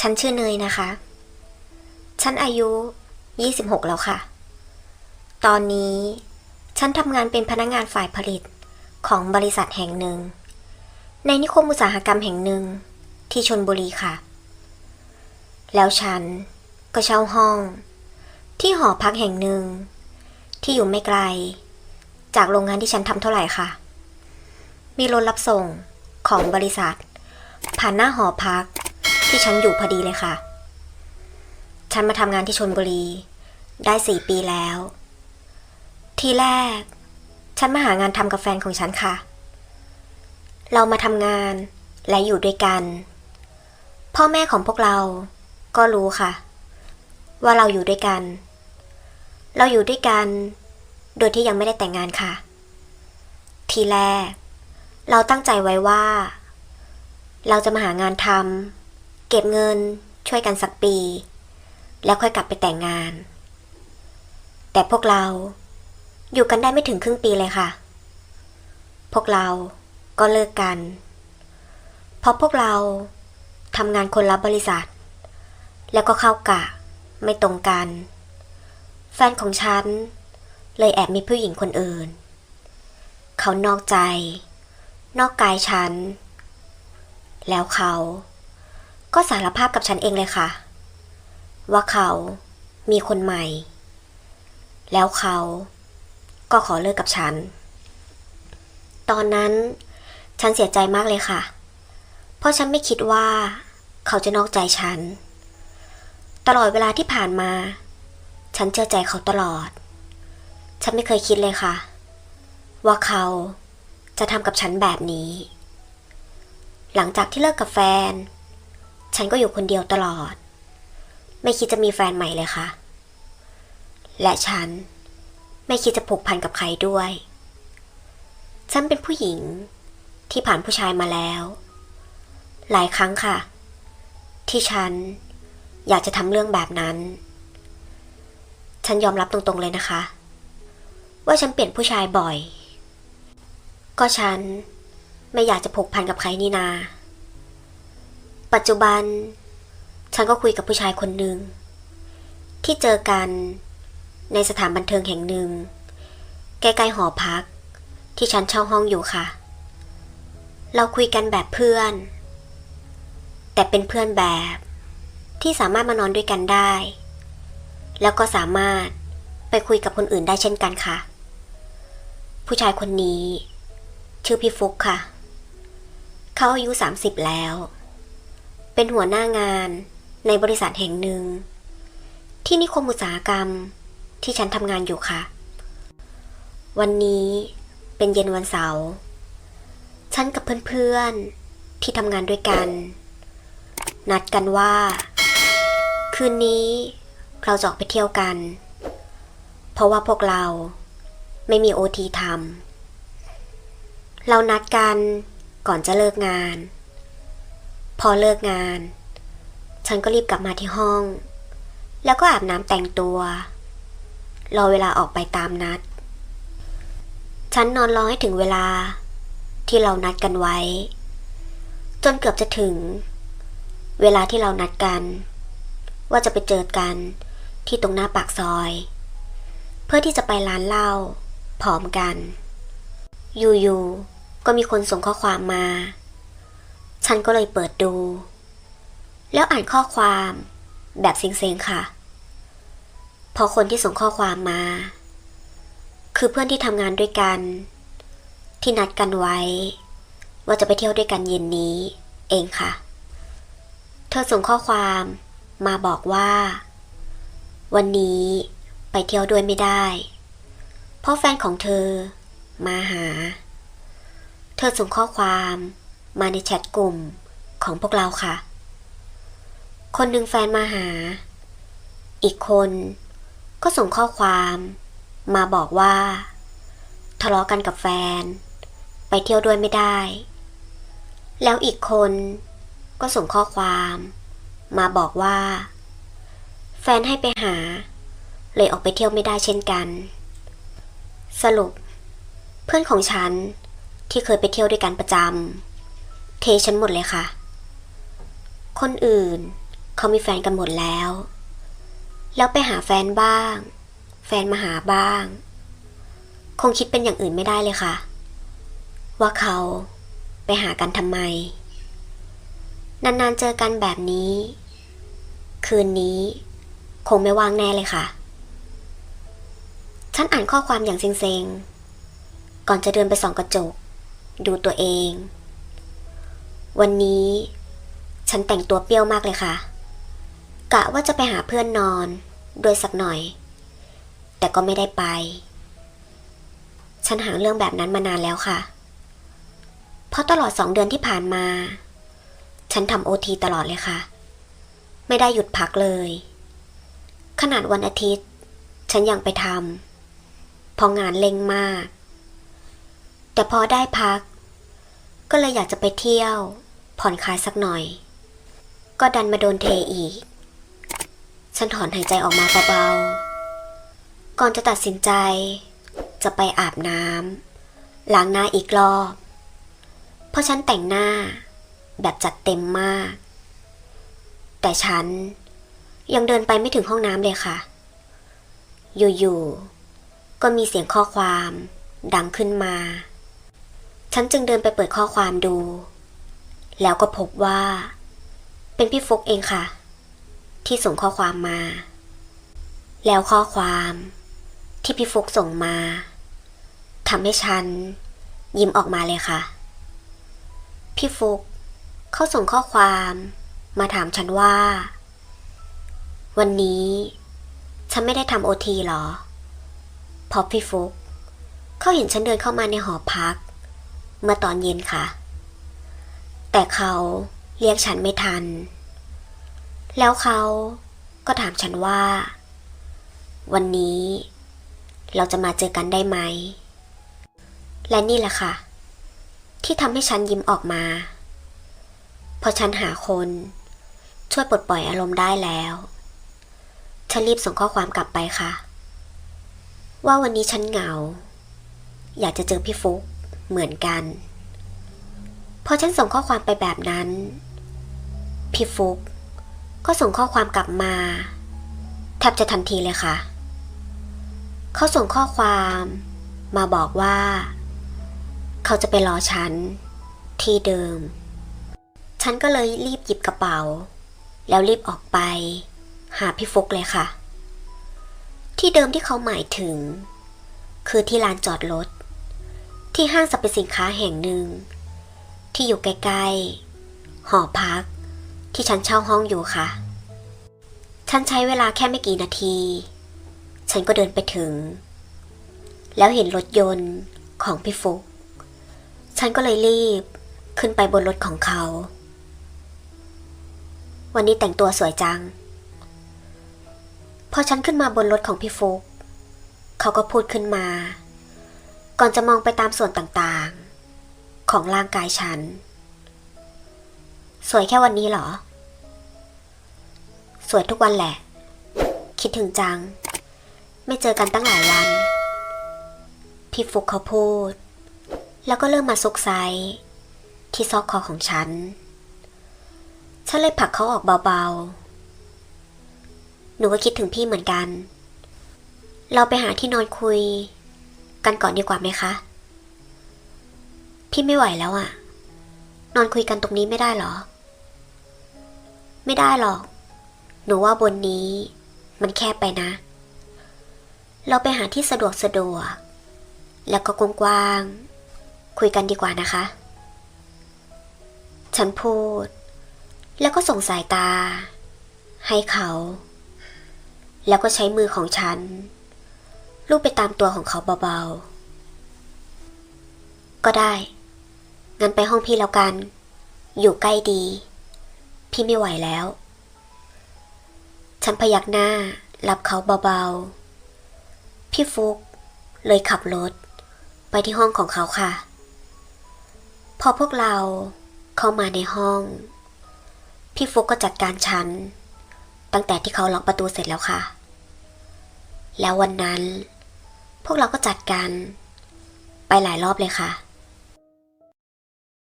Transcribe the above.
ฉันชื่อเนยนะคะ ฉันอายุ 26 แล้วค่ะ ตอนนี้ฉันทำงานเป็นพนักงานฝ่ายผลิตของบริษัทแห่งหนึ่ง ในนิคมอุตสาหกรรมแห่งหนึ่งที่ชนบุรีค่ะ แล้วฉันก็เช่าห้อง ที่หอพักแห่งหนึ่ง ที่อยู่ไม่ไกล จากโรงงานที่ฉันทำเท่าไหร่ค่ะ มีรถรับส่งของบริษัท ผ่านหน้าหอพัก ที่ฉันอยู่พอดีเลยค่ะ ฉันมาทำงานที่ชนบุรี ได้สี่ปีแล้ว ทีแรก ฉันมาหางานทำกับแฟนของฉันค่ะ เรามาทำงานและอยู่ด้วยกัน พ่อแม่ของพวกเราก็รู้ค่ะ ว่าเราอยู่ด้วยกัน เราอยู่ด้วยกัน โดยที่ยังไม่ได้แต่งงานค่ะ ทีแรก เราตั้งใจไว้ว่า เราจะมาหางานทำ เก็บเงินช่วยกันสักปี แล้วค่อยกลับไปแต่งงาน แต่พวกเราอยู่กันได้ไม่ถึงครึ่งปีเลยค่ะ พวกเราก็เลิกกัน เพราะพวกเราทำงานคนละบริษัท แล้วก็เข้ากะไม่ตรงกัน แฟนของฉัน เลยแอบมีผู้หญิงคนอื่น เขานอกใจ นอกกายฉัน แล้วเขา ก็สารภาพกับฉันเองเลยค่ะ ว่าเขามีคนใหม่ แล้วเขาก็ขอเลิกกับฉัน ตอนนั้นฉันเสียใจมากเลยค่ะ เพราะฉันไม่คิดว่าเขาจะนอกใจฉัน ตลอดเวลาที่ผ่านมา ฉันเชื่อใจเขาตลอด ฉันไม่เคยคิดเลยค่ะ ว่าเขาจะทำกับฉันแบบนี้ หลังจากที่เลิกกับแฟน ฉันก็อยู่คนเดียวตลอด ไม่คิดจะมีแฟนใหม่เลยค่ะ และฉันไม่คิดจะผูกพันกับใครด้วย ฉันเป็นผู้หญิงที่ผ่านผู้ชายมาแล้ว หลายครั้งค่ะ ที่ฉันอยากจะทำเรื่องแบบนั้น ฉันยอมรับตรงๆเลยนะคะ ว่าฉันเปลี่ยนผู้ชายบ่อย ก็ฉันไม่อยากจะผูกพันกับใครนี่นา ปัจจุบัน ฉันก็คุยกับผู้ชายคนหนึ่ง ที่เจอกันในสถานบันเทิงแห่งหนึ่ง ใกล้ๆหอพัก ที่ฉันเช่าห้องอยู่ค่ะ เราคุยกันแบบเพื่อน แต่เป็นเพื่อนแบบที่สามารถมานอนด้วยกันได้ แล้วก็สามารถไปคุยกับคนอื่นได้เช่นกันค่ะ ผู้ชายคนนี้ ชื่อพี่ฟุกค่ะ เขาอายุ 30 แล้ว เป็นหัวหน้างานในบริษัทแห่งหนึ่ง ที่นิคมอุตสาหกรรมที่ฉันทำงานอยู่ค่ะ วันนี้เป็นเย็นวันเสาร์ฉันกับเพื่อนๆที่ทำงานด้วยกัน นัดกันว่า คืนนี้เราจะออกไปเที่ยวกัน เพราะว่าพวกเราไม่มีโอทีทำเรานัดกันก่อนจะเลิกงาน พอเลิกงาน ฉันก็รีบกลับมาที่ห้อง แล้วก็อาบน้ำแต่งตัว รอเวลาออกไปตามนัด ฉันนอนรอให้ถึงเวลาที่เรานัดกันไว้ จนเกือบจะถึง เวลาที่เรานัดกัน ว่าจะไปเจอกันที่ตรงหน้าปากซอย เพื่อที่จะไปร้านเหล้าพร้อมกัน อยู่ๆก็มีคนส่งข้อความมา ฉันก็เลยเปิดดู แล้วอ่านข้อความแบบเซ็งๆค่ะ พอคนที่ส่งข้อความมา คือเพื่อนที่ทำงานด้วยกัน ที่นัดกันไว้ ว่าจะไปเที่ยวด้วยกันเย็นนี้ เองค่ะ เธอส่งข้อความมาบอกว่า วันนี้ไปเที่ยวด้วยไม่ได้ เพราะแฟนของเธอมาหา เธอส่งข้อความ มาในแชทกลุ่มของพวกเราค่ะ คนหนึ่งแฟนมาหา อีกคนก็ส่งข้อความมาบอกว่า ทะเลาะกันกับแฟน ไปเที่ยวด้วยไม่ได้ แล้วอีกคนก็ส่งข้อความมาบอกว่า แฟนให้ไปหา เลยออกไปเที่ยวไม่ได้เช่นกัน สรุป เพื่อนของฉันที่เคยไปเที่ยวด้วยกันประจำ เทฉันหมดเลยค่ะ คนอื่นเขามีแฟนกันหมดแล้ว แล้วไปหาแฟนบ้าง แฟนมาหาบ้าง คงคิดเป็นอย่างอื่นไม่ได้เลยค่ะ ว่าเขาไปหากันทำไม นานๆเจอกันแบบนี้ คืนนี้ คงไม่ว่างแน่เลยค่ะ ฉันอ่านข้อความอย่างเซ็งๆ ก่อนจะเดินไปส่องกระจก ดูตัวเอง วันนี้ ฉันแต่งตัวเปรี้ยวมากเลยค่ะ กะว่าจะไปหาเพื่อนนอนด้วยสักหน่อย แต่ก็ไม่ได้ไป ฉันหาเรื่องแบบนั้นมานานแล้วค่ะ เพราะตลอดสองเดือนที่ผ่านมา ฉันทำโอทีตลอดเลยค่ะ ไม่ได้หยุดพักเลย ขนาดวันอาทิตย์ ฉันยังไปทำเพองานเร่งมาก แต่พอได้พักก็เลยอยากจะไปเที่ยว ผ่อนคลายสักหน่อย ก็ดันมาโดนเทอีก ฉันถอนหายใจออกมาเบาๆ ก่อนจะตัดสินใจ จะไปอาบน้ำล้างหน้าอีกรอบ เพราะฉันแต่งหน้าแบบจัดเต็มมาก แต่ฉันยังเดินไปไม่ถึงห้องน้ำเลยค่ะ อยู่ๆ ก็มีเสียงข้อความดังขึ้นมา ฉันจึงเดินไปเปิดข้อความดู แล้วก็พบว่า เป็นพี่ฟุกเองค่ะ ที่ส่งข้อความมา แล้วข้อความที่พี่ฟุกส่งมาทำให้ฉัน ยิ้มออกมาเลยค่ะ พี่ฟุกเขาส่งข้อความมาถามฉันว่า วันนี้ฉันไม่ได้ทำโอทีหรอพราะพี่ฟุกเขาเห็นฉันเดินเข้ามาในหอพัก เมื่อตอนเย็นค่ะ แต่เขาเรียกฉันไม่ทัน แล้วเขาก็ถามฉันว่า วันนี้ เราจะมาเจอกันได้ไหม และนี่แหละค่ะ ที่ทำให้ฉันยิ้มออกมาเพราะฉันหาคน ช่วยปลดปล่อยอารมณ์ได้แล้วฉันรีบส่งข้อความกลับไปค่ะ ว่าวันนี้ฉันเหงา อยากจะเจอพี่ฟุกเหมือนกัน พอฉันส่งข้อความไปแบบนั้น พี่ฟุก ก็ส่งข้อความกลับมา แทบจะทันทีเลยค่ะ เขาส่งข้อความมาบอกว่า เขาจะไปรอฉัน ที่เดิม ฉันก็เลยรีบหยิบกระเป๋า แล้วรีบออกไป หาพี่ฟุกเลยค่ะ ที่เดิมที่เขาหมายถึง คือที่ลานจอดรถที่ห้างสรรพสินค้าแห่งหนึ่ง ที่อยู่ใกล้ๆ หอพัก ที่ฉันเช่าห้องอยู่ค่ะ ฉันใช้เวลาแค่ไม่กี่นาที ฉันก็เดินไปถึง แล้วเห็นรถยนต์ของพี่ฟุก ฉันก็เลยรีบขึ้นไปบนรถของเขา วันนี้แต่งตัวสวยจัง พอฉันขึ้นมาบนรถของพี่ฟุก เขาก็พูดขึ้นมา ก่อนจะมองไปตามส่วนต่างๆ ของร่างกายฉัน สวยแค่วันนี้เหรอ สวยทุกวันแหละ คิดถึงจัง ไม่เจอกันตั้งหลายวัน พี่ฟุกเขาพูด แล้วก็เริ่มมาซุกไซที่ซอกคอของฉัน ฉันเลยผลักเขาออกเบาๆ หนูก็คิดถึงพี่เหมือนกัน เราไปหาที่นอนคุย กันก่อนดีกว่าไหมคะ พี่ไม่ไหวแล้วอะนอนคุยกันตรงนี้ไม่ได้เหรอ ไม่ได้หรอก หนูว่าบนนี้ มันแคบไปนะ เราไปหาที่สะดวกสะดวก แล้วก็กว้างๆคุยกันดีกว่านะคะ ฉันพูด แล้วก็ส่งสายตา ให้เขา แล้วก็ใช้มือของฉัน ลูบไปตามตัวของเขาเบาๆ ก็ได้ งั้นไปห้องพี่แล้วกัน อยู่ใกล้ดี พี่ไม่ไหวแล้ว ฉันพยักหน้ารับเขาเบาๆ พี่ฟุกเลยขับรถ ไปที่ห้องของเขาค่ะ พอพวกเราเข้ามาในห้อง พี่ฟุกก็จัดการฉัน ตั้งแต่ที่เขาล็อกประตูเสร็จแล้วค่ะ แล้ววันนั้น พวกเราก็จัดการ ไปหลายรอบเลยค่ะ